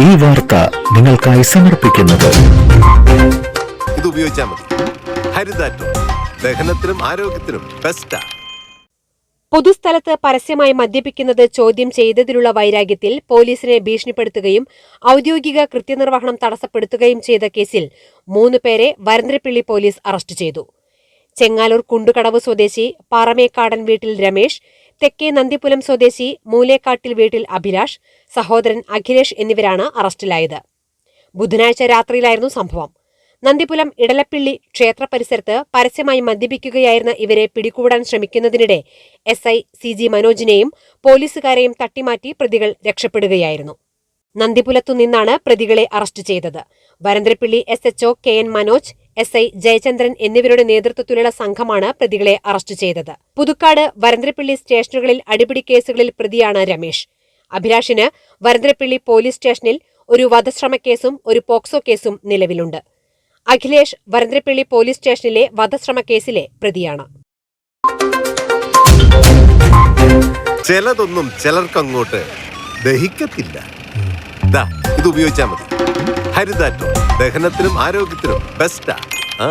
ഈ വാർത്ത നിങ്ങൾക്കായി സമർപ്പിക്കുന്നത്. ഇത് ഉപയോഗിച്ചാൽ മതി. ഹരിതാറ്റോ. ദഹനത്തിനും ആരോഗ്യത്തിനും ബെസ്റ്റാ പൊതുസ്ഥലത്ത് പരസ്യമായി മദ്യപിക്കുന്നത് ചോദ്യം ചെയ്തതിലുള്ള വൈരാഗ്യത്തിൽ പോലീസിനെ ഭീഷണിപ്പെടുത്തുകയും ഔദ്യോഗിക കൃത്യനിർവഹണം തടസ്സപ്പെടുത്തുകയും ചെയ്ത കേസിൽ മൂന്ന് പേരെ വരന്തരപ്പിള്ളി പോലീസ് അറസ്റ്റ് ചെയ്തു. ചെങ്ങാലൂർ കുണ്ടുകടവ് സ്വദേശി പാറമേക്കാടൻ വീട്ടിൽ രമേശ് തെക്കേ നന്ദിപുലം സ്വദേശി മൂലേക്കാട്ടിൽ വീട്ടിൽ അഭിലാഷ് സഹോദരൻ അഖിലേഷ് എന്നിവരാണ് അറസ്റ്റിലായത്. ബുധനാഴ്ച രാത്രിയിലായിരുന്നു സംഭവം. നന്ദിപുലം ഇടലപ്പിള്ളി ക്ഷേത്ര പരിസരത്ത് പരസ്യമായി മദ്യപിക്കുകയായിരുന്ന ഇവരെ പിടികൂടാൻ ശ്രമിക്കുന്നതിനിടെ എസ് ഐ സി ജി മനോജിനെയും പോലീസുകാരെയും തട്ടിമാറ്റി പ്രതികൾ രക്ഷപ്പെടുകയായിരുന്നു. നന്ദിപുലത്തു നിന്നാണ് പ്രതികളെ അറസ്റ്റ് ചെയ്തത്. Varantharappilly S H O K N Manoj S I Jayachandran എന്നിവരുടെ നേതൃത്വത്തിലുള്ള സംഘമാണ് പ്രതികളെ അറസ്റ്റ് ചെയ്തത്. പുതുക്കാട് വരന്തരപ്പിള്ളി സ്റ്റേഷനുകളിൽ അടിപിടി കേസുകളിൽ പ്രതിയാണ് രമേശ് അഭിലാഷിന് വരന്തരപ്പിള്ളി പോലീസ് സ്റ്റേഷനിൽ ഒരു വധശ്രമ കേസും ഒരു പോക്സോ കേസും നിലവിലുണ്ട്. അഖിലേഷ് വരന്തരപ്പിള്ളി പോലീസ് സ്റ്റേഷനിലെ വധശ്രമ കേസിലെ പ്രതിയാണ്. ചിലതൊന്നും ചിലർക്കങ്ങോട്ട് ദഹിക്കത്തില്ല. ഇത് ഉപയോഗിച്ചാൽ മതി. ഹരിതാറ്റോ ദഹനത്തിനും ആരോഗ്യത്തിനും ബെസ്റ്റാ ആ.